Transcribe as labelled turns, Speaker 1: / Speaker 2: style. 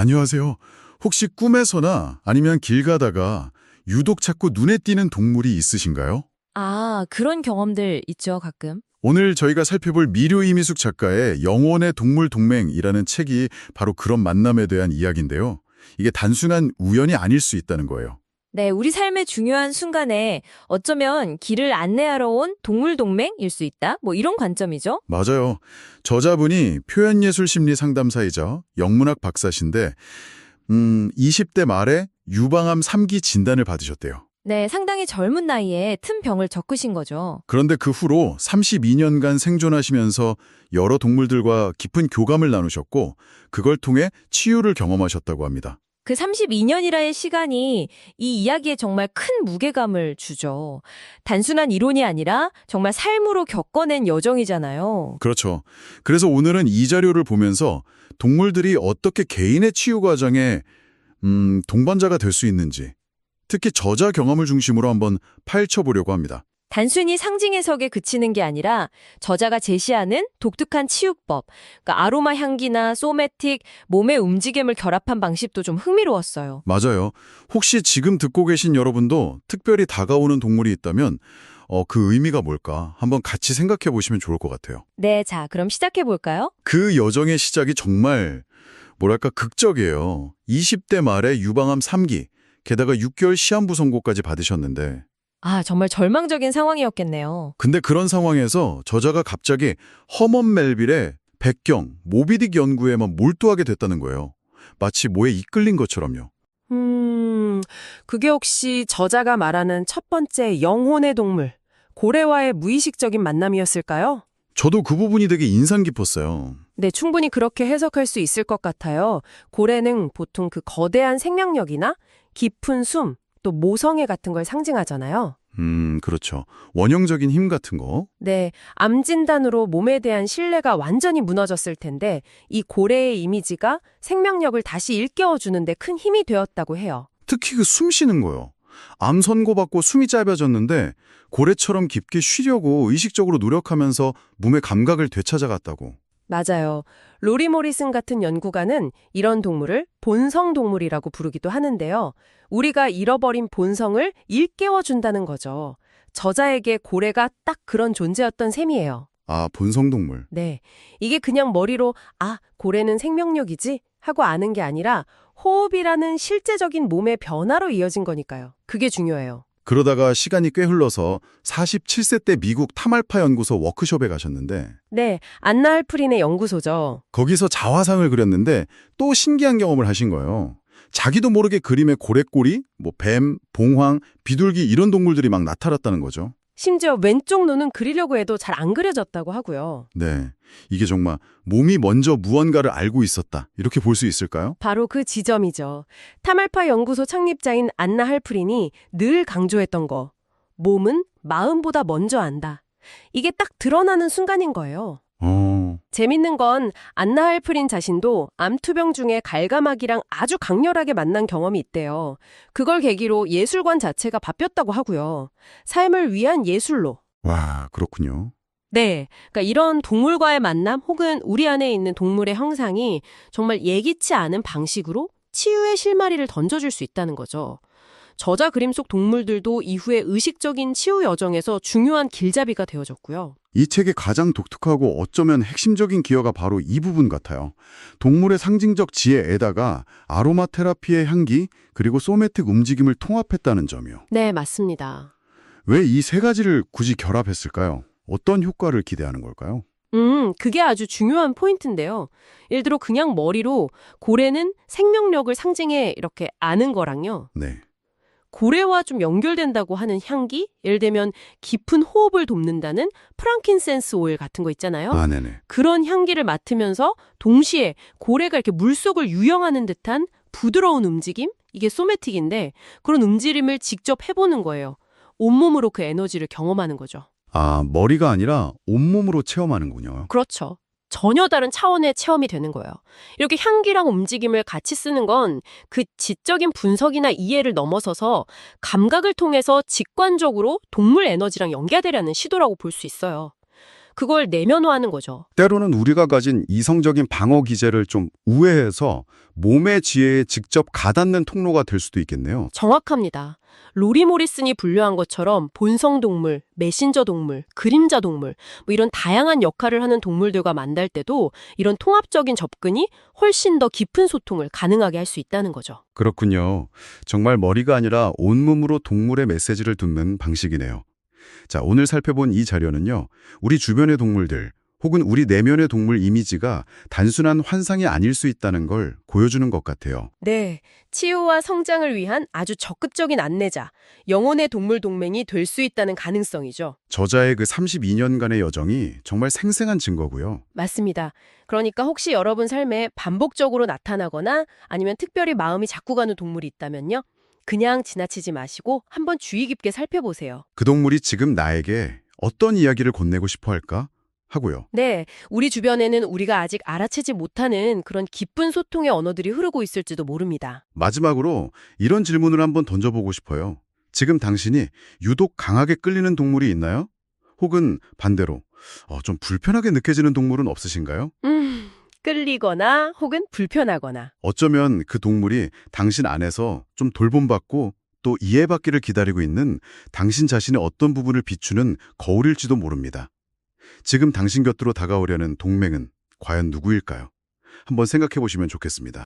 Speaker 1: 안녕하세요. 혹시 꿈에서나 아니면 길 가다가 유독 자꾸 눈에 띄는 동물이 있으신가요?
Speaker 2: 아, 그런 경험들 있죠, 가끔.
Speaker 1: 오늘 저희가 살펴볼 미료 이미숙 작가의 영혼의 동물 동맹이라는 책이 바로 그런 만남에 대한 이야기인데요. 이게 단순한 우연이 아닐 수 있다는 거예요.
Speaker 2: 네, 우리 삶의 중요한 순간에 어쩌면 길을 안내하러 온 동물 동맹일 수 있다. 뭐 이런 관점이죠.
Speaker 1: 맞아요. 저자분이 표현예술 심리 상담사이자 영문학 박사신데 음, 20대 말에 유방암 3기 진단을 받으셨대요.
Speaker 2: 네, 상당히 젊은 나이에 틈 병을 겪으신 거죠.
Speaker 1: 그런데 그 후로 32년간 생존하시면서 여러 동물들과 깊은 교감을 나누셨고 그걸 통해 치유를 경험하셨다고 합니다.
Speaker 2: 그 32년이라의 시간이 이 이야기에 정말 큰 무게감을 주죠. 단순한 이론이 아니라 정말 삶으로 겪어낸 여정이잖아요.
Speaker 1: 그렇죠. 그래서 오늘은 이 자료를 보면서 동물들이 어떻게 개인의 치유 과정에 음, 동반자가 될 수 있는지 특히 저자 경험을 중심으로 한번 파헤쳐 보려고 합니다.
Speaker 2: 단순히 상징 해석에 그치는 게 아니라 저자가 제시하는 독특한 치유법, 그러니까 아로마 향기나 소매틱, 몸의 움직임을 결합한 방식도 좀 흥미로웠어요.
Speaker 1: 맞아요. 혹시 지금 듣고 계신 여러분도 특별히 다가오는 동물이 있다면 어, 그 의미가 뭘까 한번 같이 생각해 보시면 좋을 것 같아요.
Speaker 2: 네, 자, 그럼 시작해 볼까요?
Speaker 1: 그 여정의 시작이 정말 뭐랄까 극적이에요. 20대 말에 유방암 3기, 게다가 6개월 시한부 선고까지 받으셨는데
Speaker 2: 아, 정말 절망적인 상황이었겠네요.
Speaker 1: 근데 그런 상황에서 저자가 갑자기 허먼 멜빌의 백경, 모비딕 연구에만 몰두하게 됐다는 거예요. 마치 뭐에 이끌린 것처럼요.
Speaker 3: 음, 그게 혹시 저자가 말하는 첫 번째 영혼의 동물, 고래와의 무의식적인 만남이었을까요?
Speaker 1: 저도 그 부분이 되게 인상 깊었어요.
Speaker 3: 네, 충분히 그렇게 해석할 수 있을 것 같아요. 고래는 보통 그 거대한 생명력이나 깊은 숨, 또 모성애 같은 걸 상징하잖아요.
Speaker 1: 음, 그렇죠. 원형적인 힘 같은 거.
Speaker 3: 네, 암 진단으로 몸에 대한 신뢰가 완전히 무너졌을 텐데 이 고래의 이미지가 생명력을 다시 일깨워 주는데 큰 힘이 되었다고 해요.
Speaker 1: 특히 그 숨 쉬는 거요. 암 선고받고 숨이 짧아졌는데 고래처럼 깊게 쉬려고 의식적으로 노력하면서 몸의 감각을 되찾아갔다고.
Speaker 3: 맞아요. 로리 모리슨 같은 연구가는 이런 동물을 본성 동물이라고 부르기도 하는데요. 우리가 잃어버린 본성을 일깨워 준다는 거죠. 저자에게 고래가 딱 그런 존재였던 셈이에요.
Speaker 1: 아, 본성 동물.
Speaker 3: 네. 이게 그냥 머리로 아, 고래는 생명력이지 하고 아는 게 아니라 호흡이라는 실제적인 몸의 변화로 이어진 거니까요. 그게 중요해요.
Speaker 1: 그러다가 시간이 꽤 흘러서 47세 때 미국 타말파 연구소 워크숍에 가셨는데
Speaker 3: 네, 안나 할프린의 연구소죠.
Speaker 1: 거기서 자화상을 그렸는데 또 신기한 경험을 하신 거예요. 자기도 모르게 그림에 고래꼬리, 뭐 뱀, 봉황, 비둘기 이런 동물들이 막 나타났다는 거죠.
Speaker 3: 심지어 왼쪽 눈은 그리려고 해도 잘 안 그려졌다고 하고요.
Speaker 1: 네. 이게 정말 몸이 먼저 무언가를 알고 있었다. 이렇게 볼 수 있을까요?
Speaker 3: 바로 그 지점이죠. 타말파 연구소 창립자인 안나 할프린이 늘 강조했던 거. 몸은 마음보다 먼저 안다. 이게 딱 드러나는 순간인 거예요.
Speaker 1: 어,
Speaker 3: 재밌는 건 안나 할프린 자신도 암투병 중에 갈가마기랑 아주 강렬하게 만난 경험이 있대요. 그걸 계기로 예술관 자체가 바뀌었다고 하고요. 삶을 위한 예술로.
Speaker 1: 와, 그렇군요.
Speaker 3: 네. 그러니까 이런 동물과의 만남 혹은 우리 안에 있는 동물의 형상이 정말 예기치 않은 방식으로 치유의 실마리를 던져줄 수 있다는 거죠. 저자 그림 속 동물들도 이후에 의식적인 치유 여정에서 중요한 길잡이가 되어졌고요.
Speaker 1: 이 책의 가장 독특하고 어쩌면 핵심적인 기여가 바로 이 부분 같아요. 동물의 상징적 지혜에다가 아로마 테라피의 향기 그리고 소매틱 움직임을 통합했다는 점이요.
Speaker 3: 네, 맞습니다.
Speaker 1: 왜 이 세 가지를 굳이 결합했을까요? 어떤 효과를 기대하는 걸까요?
Speaker 3: 음, 그게 아주 중요한 포인트인데요. 예를 들어 그냥 머리로 고래는 생명력을 상징해 이렇게 아는 거랑요.
Speaker 1: 네.
Speaker 3: 고래와 좀 연결된다고 하는 향기? 예를 들면 깊은 호흡을 돕는다는 프랑킨센스 오일 같은 거 있잖아요.
Speaker 1: 아, 네네.
Speaker 3: 그런 향기를 맡으면서 동시에 고래가 이렇게 물속을 유영하는 듯한 부드러운 움직임? 이게 소매틱인데 그런 움직임을 직접 해보는 거예요. 온몸으로 그 에너지를 경험하는 거죠.
Speaker 1: 아, 머리가 아니라 온몸으로 체험하는군요.
Speaker 3: 그렇죠. 전혀 다른 차원의 체험이 되는 거예요. 이렇게 향기랑 움직임을 같이 쓰는 건 그 지적인 분석이나 이해를 넘어서서 감각을 통해서 직관적으로 동물 에너지랑 연계되려는 시도라고 볼 수 있어요. 그걸 내면화하는 거죠.
Speaker 1: 때로는 우리가 가진 이성적인 방어 기제를 좀 우회해서 몸의 지혜에 직접 가닿는 통로가 될 수도 있겠네요.
Speaker 3: 정확합니다. 로리 모리슨이 분류한 것처럼 본성 동물, 메신저 동물, 그림자 동물, 뭐 이런 다양한 역할을 하는 동물들과 만날 때도 이런 통합적인 접근이 훨씬 더 깊은 소통을 가능하게 할 수 있다는 거죠.
Speaker 1: 그렇군요. 정말 머리가 아니라 온몸으로 동물의 메시지를 듣는 방식이네요. 자, 오늘 살펴본 이 자료는요. 우리 주변의 동물들 혹은 우리 내면의 동물 이미지가 단순한 환상이 아닐 수 있다는 걸 보여주는 것 같아요.
Speaker 3: 네, 치유와 성장을 위한 아주 적극적인 안내자, 영혼의 동물 동맹이 될 수 있다는 가능성이죠.
Speaker 1: 저자의 그 32년간의 여정이 정말 생생한 증거고요.
Speaker 3: 맞습니다. 그러니까 혹시 여러분 삶에 반복적으로 나타나거나 아니면 특별히 마음이 자꾸 가는 동물이 있다면요. 그냥 지나치지 마시고 한번 주의 깊게 살펴보세요.
Speaker 1: 그 동물이 지금 나에게 어떤 이야기를 건네고 싶어 할까? 하고요.
Speaker 3: 네, 우리 주변에는 우리가 아직 알아채지 못하는 그런 깊은 소통의 언어들이 흐르고 있을지도 모릅니다.
Speaker 1: 마지막으로 이런 질문을 한번 던져보고 싶어요. 지금 당신이 유독 강하게 끌리는 동물이 있나요? 혹은 반대로 어, 좀 불편하게 느껴지는 동물은 없으신가요?
Speaker 3: 음, 끌리거나 혹은 불편하거나.
Speaker 1: 어쩌면 그 동물이 당신 안에서 좀 돌봄받고 또 이해받기를 기다리고 있는 당신 자신의 어떤 부분을 비추는 거울일지도 모릅니다. 지금 당신 곁으로 다가오려는 동맹은 과연 누구일까요? 한번 생각해 보시면 좋겠습니다.